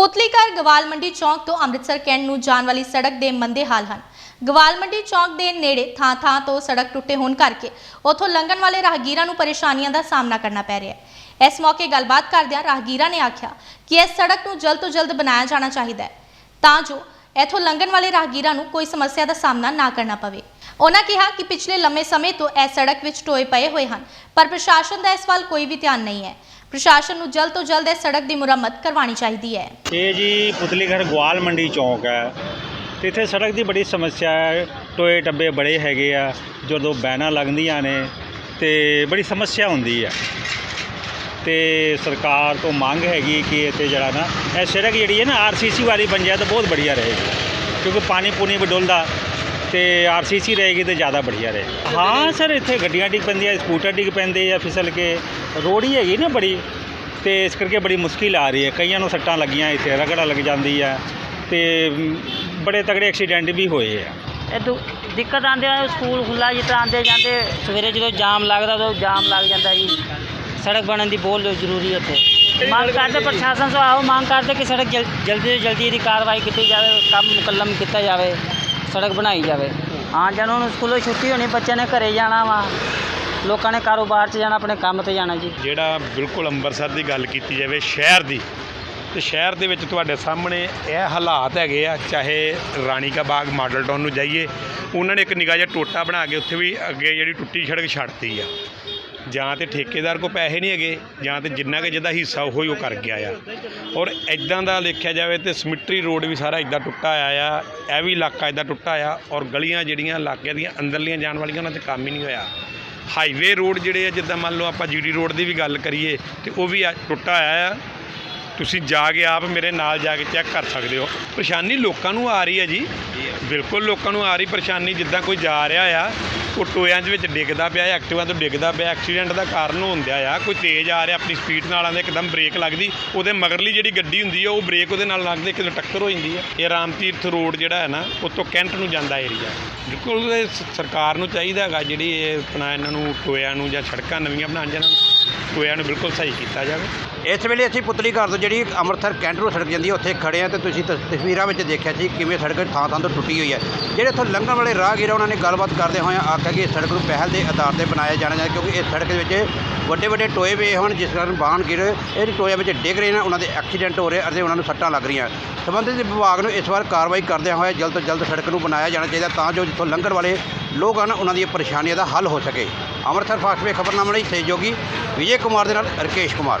ਪੁਤਲੀਕਰ ਗਵਾਲ ਮੰਡੀ ਚੌਂਕ ਤੋਂ ਅੰਮ੍ਰਿਤਸਰ ਕੈਂਟ ਨੂੰ ਜਾਣ ਵਾਲੀ ਸੜਕ ਦੇ ਮੰਦੇ ਹਾਲ ਹਨ। ਗਵਾਲ ਮੰਡੀ ਚੌਂਕ ਦੇ ਨੇੜੇ ਥਾਂ-ਥਾਂ ਤੋਂ ਸੜਕ ਟੁੱਟੇ ਹੋਣ ਕਰਕੇ ਉੱਥੋਂ ਲੰਘਣ ਵਾਲੇ ਰਾਹਗੀਰਾਂ ਨੂੰ ਪਰੇਸ਼ਾਨੀਆਂ ਦਾ ਸਾਹਮਣਾ ਕਰਨਾ ਪੈ ਰਿਹਾ ਹੈ। ਇਸ ਮੌਕੇ ਗੱਲਬਾਤ ਕਰਦਿਆਂ ਰਾਹਗੀਰਾਂ ਨੇ ਆਖਿਆ ਕਿ ਇਸ ਸੜਕ ਨੂੰ ਜਲਦ ਤੋਂ ਜਲਦ ਬਣਾਇਆ ਜਾਣਾ ਚਾਹੀਦਾ ਹੈ, ਤਾਂ ਜੋ ਇੱਥੋਂ ਲੰਘਣ ਵਾਲੇ ਰਾਹਗੀਰਾਂ ਨੂੰ ਕੋਈ ਸਮੱਸਿਆ ਦਾ ਸਾਹਮਣਾ ਨਾ ਕਰਨਾ ਪਵੇ। ਉਹਨਾਂ ਕਿਹਾ ਕਿ ਪਿਛਲੇ ਲੰਮੇ ਸਮੇਂ ਤੋਂ ਇਹ ਸੜਕ ਵਿੱਚ ਟੋਏ ਪਏ ਹੋਏ ਹਨ, ਪਰ ਪ੍ਰਸ਼ਾਸਨ ਦਾ ਇਸ ਵੱਲ ਕੋਈ ਵੀ ਧਿਆਨ ਨਹੀਂ ਹੈ। ਪ੍ਰਸ਼ਾਸਨ ਨੂੰ ਜਲਦ ਤੋਂ ਜਲਦ ਇਸ ਸੜਕ ਦੀ ਮੁਰੰਮਤ ਕਰਵਾਉਣੀ ਚਾਹੀਦੀ ਹੈ। ਇਹ ਜੀ ਪੁਤਲੀਘਰ ਗਵਾਲ ਮੰਡੀ ਚੌਂਕ ਹੈ। ਤੇ ਇੱਥੇ ਸੜਕ ਦੀ ਬੜੀ ਸਮੱਸਿਆ ਹੈ। ਟੋਏ ਟੱਬੇ ਬੜੇ ਹੈਗੇ ਆ, ਜਦੋਂ ਬੈਨਾਂ ਲੱਗਦੀਆਂ ਨੇ ਤੇ ਬੜੀ ਸਮੱਸਿਆ ਹੁੰਦੀ ਹੈ ਤੇ ਸਰਕਾਰ ਤੋਂ ਮੰਗ ਹੈਗੀ ਕਿ ਇੱਥੇ ਜਿਹੜਾ ਨਾ, ਇਹ ਸੜਕ ਜਿਹੜੀ ਹੈ ਨਾ ਆਰਸੀਸੀ ਵਾਲੀ ਬਣ ਜਾਏ ਤਾਂ ਬਹੁਤ ਬੜੀਆ ਰਹੇਗੀ। ਕਿਉਂਕਿ ਪਾਣੀ ਪੂਣੀ ਵੀ ਡੁੱਲਦਾ। ਤੇ ਆਰਸੀਸੀ ਰਹੇਗੀ ਤੇ ਜ਼ਿਆਦਾ ਬੜੀਆ ਰਹੇ ਹਾਂ ਸਰ ਇੱਥੇ ਗੱਡੀਆਂ ਡਿੱਗ ਪੈਂਦੀਆਂ ਸਕੂਟਰ ਡਿੱਗ ਪੈਂਦੇ ਆ ਫਿਸਲ ਕੇ। ਰੋਡ ਹੀ ਹੈਗੀ ਨਾ ਬੜੀ ਤੇ ਇਸ ਕਰਕੇ ਬੜੀ ਮੁਸ਼ਕਿਲ ਆ ਰਹੀ ਹੈ। ਕਈਆਂ ਨੂੰ ਸੱਟਾਂ ਲੱਗੀਆਂ ਇੱਥੇ ਰਗੜਾ ਲੱਗ ਜਾਂਦੀ ਹੈ ਤੇ ਬੜੇ ਤਗੜੇ ਐਕਸੀਡੈਂਟ ਵੀ ਹੋਏ ਆ। ਇਹ ਦੁ- ਦਿੱਕਤ ਆਉਂਦੇ ਆ ਸਕੂਲ ਖੁੱਲਾ ਜਿੱਦਾਂ ਆਉਂਦੇ ਜਾਂਦੇ ਸਵੇਰੇ ਜਦੋਂ ਜਾਮ ਲੱਗਦਾ ਉਦੋਂ ਜਾਮ ਲੱਗ ਜਾਂਦਾ ਜੀ। ਸੜਕ ਬਣਨ ਦੀ ਬਹੁਤ ਜ਼ਰੂਰੀ ਹੈ ਇੱਥੇ ਮੰਗ ਕਰਦੇ ਪ੍ਰਸ਼ਾਸਨ ਤੋਂ ਆਹੋ ਮੰਗ ਕਰਦੇ ਕਿ ਸੜਕ ਜਲ- ਜਲਦੀ ਤੋਂ ਜਲਦੀ ਇਹਦੀ ਕਾਰਵਾਈ ਕੀਤੀ ਜਾਵੇ ਕੰਮ ਮੁਕੰਮਲ ਕੀਤਾ ਜਾਵੇ। ਸੜਕ ਬਣਾਈ ਜਾਵੇ। ਹਾਂ ਜਦੋਂ ਨੂੰ ਸਕੂਲੋਂ ਛੁੱਟੀ ਹੋਣੀ, ਬੱਚਿਆਂ ਨੇ ਘਰੇ ਜਾਣਾ ਵਾ। ਲੋਕਾਂ ਨੇ ਕਾਰੋਬਾਰ 'ਚ ਜਾਣਾ, ਆਪਣੇ ਕੰਮ ਤੇ ਜਾਣਾ ਜੀ। ਜਿਹੜਾ ਬਿਲਕੁਲ ਅੰਮ੍ਰਿਤਸਰ ਦੀ ਗੱਲ ਕੀਤੀ ਜਾਵੇ, ਸ਼ਹਿਰ ਦੀ, ਤੇ ਸ਼ਹਿਰ ਦੇ ਵਿੱਚ ਤੁਹਾਡੇ ਸਾਹਮਣੇ ਇਹ ਹਾਲਾਤ ਹੈਗੇ ਆ, ਚਾਹੇ ਰਾਣੀ ਕਾ ਬਾਗ ਮਾਡਲ ਟਾਊਨ ਨੂੰ ਜਾਈਏ, ਉਹਨਾਂ ਨੇ ਇੱਕ ਨਿਗਾਹ ਜਿਹਾ ਟੋਟਾ ਬਣਾ ਕੇ ਉੱਥੇ ਵੀ ਅੱਗੇ ਜਿਹੜੀ ਟੁੱਟੀ ਸੜਕ ਛੱਡਤੀ ਆ। ਜਾਂ ਤੇ ਠੇਕੇਦਾਰ ਕੋ ਪੈਸੇ ਨਹੀਂ ਹੈਗੇ, ਜਾਂ ਤੇ ਜਿੰਨਾ ਕਿ ਜਿਹਦਾ ਹਿੱਸਾ ਉਹ ਹੀ ਉਹ ਕਰ ਗਿਆ ਆ। ਔਰ ਇਦਾਂ ਦਾ ਦੇਖਿਆ ਜਾਵੇ ਤੇ ਸਮਿਟਰੀ ਰੋਡ ਵੀ ਸਾਰਾ ਇਦਾਂ ਟੁੱਟਾ ਆਇਆ ਆ, ਇਹ ਵੀ ਇਲਾਕਾ ਇਦਾਂ ਟੁੱਟਾ ਆ, ਔਰ ਗਲੀਆਂ ਜਿਹੜੀਆਂ ਇਲਾਕਿਆਂ ਦੀਆਂ ਅੰਦਰਲੀਆਂ ਜਾਣ ਵਾਲੀਆਂ ਉਹਨਾਂ 'ਚ ਕੰਮ ਹੀ ਨਹੀਂ ਹੋਇਆ। ਹਾਈਵੇ ਰੋਡ ਜਿਹੜੇ ਆ, ਜਿੱਦਾਂ ਮੰਨ ਲਓ ਆਪਾਂ ਜੀਡੀ ਰੋਡ ਦੀ ਵੀ ਗੱਲ ਕਰੀਏ, ਤੇ ਉਹ ਵੀ ਆ ਟੁੱਟਾ ਆਇਆ ਆ। ਤੁਸੀਂ ਜਾ ਕੇ ਆਪ ਮੇਰੇ ਨਾਲ ਜਾ ਕੇ ਚੈੱਕ ਕਰ ਸਕਦੇ ਹੋ। ਪਰੇਸ਼ਾਨੀ ਲੋਕਾਂ ਨੂੰ ਆ ਰਹੀ ਹੈ ਜੀ। ਬਿਲਕੁਲ ਲੋਕਾਂ ਨੂੰ ਆ ਰਹੀ ਪਰੇਸ਼ਾਨੀ ਜਿੱਦਾਂ ਕੋਈ ਜਾ ਰਿਹਾ ਆ। ਉਹ ਟੋਇਆਂ ਦੇ ਵਿੱਚ ਡਿੱਗਦਾ ਪਿਆ ਐਕਟਿਵਾ ਤੋਂ ਡਿੱਗਦਾ ਪਿਆ ਐਕਸੀਡੈਂਟ ਦਾ ਕਾਰਨ ਹੁੰਦਿਆ ਆ। ਕੋਈ ਤੇਜ਼ ਆ ਰਿਹਾ ਆਪਣੀ ਸਪੀਡ ਨਾਲ ਆਉਂਦਾ ਇੱਕਦਮ ਬ੍ਰੇਕ ਲੱਗਦੀ ਉਹਦੇ ਮਗਰਲੀ ਜਿਹੜੀ ਗੱਡੀ ਹੁੰਦੀ ਆ ਉਹ ਬ੍ਰੇਕ ਉਹਦੇ ਨਾਲ ਲੱਗਦੇ ਕਿਤੇ ਟੱਕਰ ਹੋ ਜਾਂਦੀ ਹੈ ਇਹ ਰਾਮ ਤੀਰਥ ਰੋਡ ਜਿਹੜਾ ਹੈ ਨਾ ਉੱਤੋਂ ਕੈਂਟ ਨੂੰ ਜਾਂਦਾ ਏਰੀਆ ਬਿਲਕੁਲ ਸਰਕਾਰ ਨੂੰ ਚਾਹੀਦਾ ਹੈਗਾ ਜਿਹੜੀ ਇਹ ਆਪਣਾ ਇਹਨਾਂ ਨੂੰ ਟੋਇਆਂ ਨੂੰ ਜਾਂ ਸੜਕਾਂ ਨਵੀਆਂ ਬਣਾਉਣ ਜਾਂ ਇਹਨਾਂ ਨੂੰ ਟੋਇਆਂ ਨੂੰ ਬਿਲਕੁਲ ਸਹੀ ਕੀਤਾ ਜਾਵੇ। ਇਸ ਵੇਲੇ ਅਸੀਂ ਪੁਤਲੀ ਘਰ ਤੋਂ ਜਿਹੜੀ ਅੰਮ੍ਰਿਤਸਰ ਕੈਂਟ ਨੂੰ ਸੜਕ ਜਾਂਦੀ ਹੈ ਉੱਥੇ ਖੜੇ ਆ ਤੇ ਤੁਸੀਂ ਤਸ- ਤਸਵੀਰਾਂ ਵਿੱਚ ਦੇਖਿਆ ਸੀ ਕਿਵੇਂ ਸੜਕ ਥਾਂ ਥਾਂ ਤੋਂ ਟੁੱਟੀ ਹੋਈ ਹੈ ਜਿਹੜੇ ਇੱਥੋਂ ਲੰਘਣ ਵਾਲੇ ਰਾਹਗੀਰ ਆ, ਉਹਨਾਂ ਨੇ ਗੱਲਬਾਤ ਕਰਦੇ ਹੋਏ ਆ ਆਖਿਆ ਕਿ ਇਸ ਸੜਕ ਨੂੰ ਪਹਿਲ ਦੇ ਆਧਾਰ ਤੇ ਬਣਾਇਆ ਜਾਣਾ ਚਾਹੀਦਾ ਕਿਉਂਕਿ ਇਸ ਸੜਕ ਦੇ ਵਿੱਚ ਵੱਡੇ ਵੱਡੇ ਟੋਏ ਵੇ ਹਨ, ਜਿਸ ਕਾਰਨ ਵਾਹਨ ਗਿਰ ਇਹ ਟੋਏ ਵਿੱਚ ਡਿੱਗ ਰਹੇ ਨੇ, ਉਹਨਾਂ ਦੇ ਐਕਸੀਡੈਂਟ ਹੋ ਰਹੇ ਅਤੇ ਉਹਨਾਂ ਨੂੰ ਸੱਟਾਂ ਲੱਗ ਰਹੀਆਂ। ਸੰਬੰਧਿਤ ਵਿਭਾਗ ਨੂੰ ਇਸ ਵਾਰ ਕਾਰਵਾਈ ਕਰਦਿਆਂ ਹੋਇਆ ਜਲਦ ਤੋਂ ਜਲਦ ਸੜਕ ਨੂੰ ਬਣਾਇਆ ਜਾਣਾ ਚਾਹੀਦਾ, ਤਾਂ ਜੋ ਜਿੱਥੋਂ ਲੰਘਣ ਵਾਲੇ ਲੋਕ ਹਨ, ਉਹਨਾਂ ਦੀਆਂ ਪਰੇਸ਼ਾਨੀਆਂ ਦਾ ਹੱਲ ਹੋ ਸਕੇ। ਅੰਮ੍ਰਿਤਸਰ ਫਾਸਟ ਵੇ ਖਬਰਨਾਮਾ ਲਈ ਸਹਿਯੋਗੀ ਵਿਜੇ ਕੁਮਾਰ ਦੇ ਨਾਲ ਰਕੇਸ਼ ਕੁਮਾਰ।